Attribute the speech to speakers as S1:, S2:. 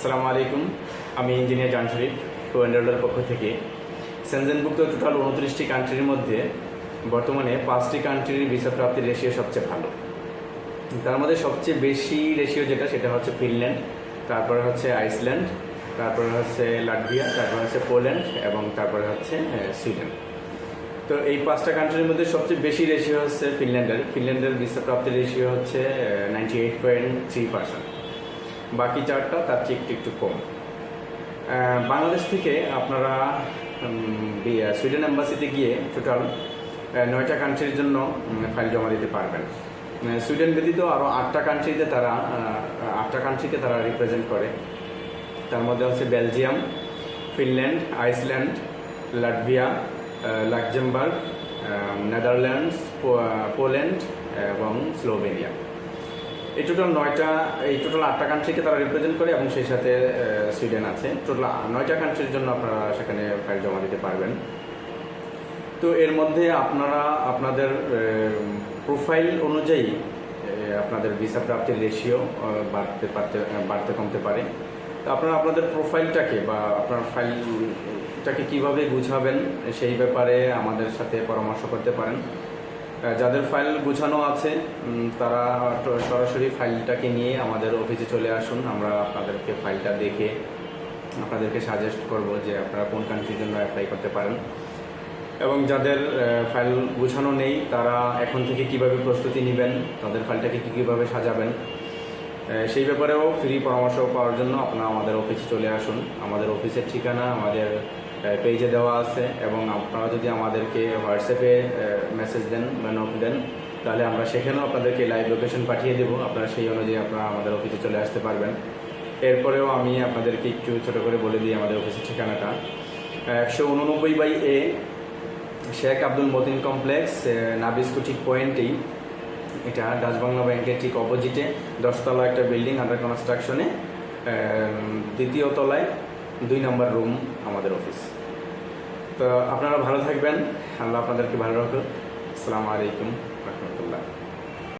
S1: আসসালামু আলাইকুম। আমি ইঞ্জিনিয়ার জান শরীফ পক্ষ থেকে। সেনজেনভুক্ত টোটাল উনত্রিশটি কান্ট্রির মধ্যে বর্তমানে পাঁচটি কান্ট্রির ভিসা প্রাপ্তির রেশিও সবচেয়ে ভালো। তার মধ্যে সবচেয়ে বেশি রেশিও যেটা, সেটা হচ্ছে ফিনল্যান্ড, তারপরে হচ্ছে আইসল্যান্ড, তারপরে হচ্ছে লাটভিয়া, তারপরে হচ্ছে পোল্যান্ড এবং তারপরে হচ্ছে সুইডেন। তো এই পাঁচটা কান্ট্রির মধ্যে সবচেয়ে বেশি রেশিও হচ্ছে ফিনল্যান্ডের। ফিনল্যান্ডের ভিসা প্রাপ্তির রেশিও হচ্ছে ninety eight point three percent বাকি চারটা, তার চেয়ে একটু একটু কম। বাংলাদেশ থেকে আপনারা সুইডেন এম্বাসিতে গিয়ে টোটাল নয়টা কান্ট্রির জন্য ফাইল জমা দিতে পারবেন। সুইডেন ব্যতীত আরও আটটা কান্ট্রিতে তারা আটটা কান্ট্রিকে তারা রিপ্রেজেন্ট করে। তার মধ্যে হচ্ছে Belgium Finland Iceland Latvia Luxembourg Netherlands Poland এবং স্লোভেনিয়া এই টোটাল নয়টা, এই টোটাল আটটা কান্ট্রিকে তারা রিপ্রেজেন্ট করে এবং সেই সাথে সুইডেন আছে। টোটাল নয়টা কান্ট্রির জন্য আপনারা সেখানে ফাইল জমা দিতে পারবেন। তো এর মধ্যে আপনারা, আপনাদের প্রোফাইল অনুযায়ী আপনাদের ভিসা প্রাপ্তির রেশিও বাড়তে পারতে, বাড়তে কমতে পারে। তো আপনারা আপনাদের প্রোফাইলটাকে বা আপনার ফাইলটাকে কীভাবে গুছাবেন, সেই ব্যাপারে আমাদের সাথে পরামর্শ করতে পারেন। যাদের ফাইল গুছানো আছে তারা সরাসরি ফাইলটাকে নিয়ে আমাদের অফিসে চলে আসুন। আমরা আপনাদেরকে ফাইলটা দেখে আপনাদেরকে সাজেস্ট করব যে আপনারা কোন কান্ট্রির জন্য অ্যাপ্লাই করতে পারেন। এবং যাদের ফাইল গুছানো নেই, তারা এখন থেকে কীভাবে প্রস্তুতি নেবেন, তাদের ফাইলটাকে কী কীভাবে সাজাবেন সেই ব্যাপারেও ফ্রি পরামর্শ পাওয়ার জন্য আপনারা আমাদের অফিসে চলে আসুন। আমাদের অফিসের ঠিকানা, আমাদের পেজে দেওয়া আছে এবং আপনারা যদি আমাদেরকে হোয়াটসঅ্যাপে মেসেজ দেন বা নোট দেন, তাহলে আমরা সেখানেও আপনাদেরকে লাইভ লোকেশন পাঠিয়ে দেবো। আপনারা সেই অনুযায়ী আপনারা আমাদের অফিসে চলে আসতে পারবেন। এরপরেও আমি আপনাদেরকে একটু ছোট করে বলে দিই আমাদের অফিসের ঠিকানাটা। একশো উননব্বই by A, Sheikh Abdul Matin complex নাবিস্কুটি পয়েন্টেই এটা ডাচ বাংলা ব্যাংকের ঠিক অপোজিটে দশতলা একটা বিল্ডিং আন্ডার কনস্ট্রাকশনে দ্বিতীয় তলায় দুই নম্বর রুম আমাদের অফিস। তো আপনারা ভালো থাকবেন। আল্লাহ আপনাদেরকে ভালো রাখুন আসসালামু আলাইকুম রহমতুল্লাহ।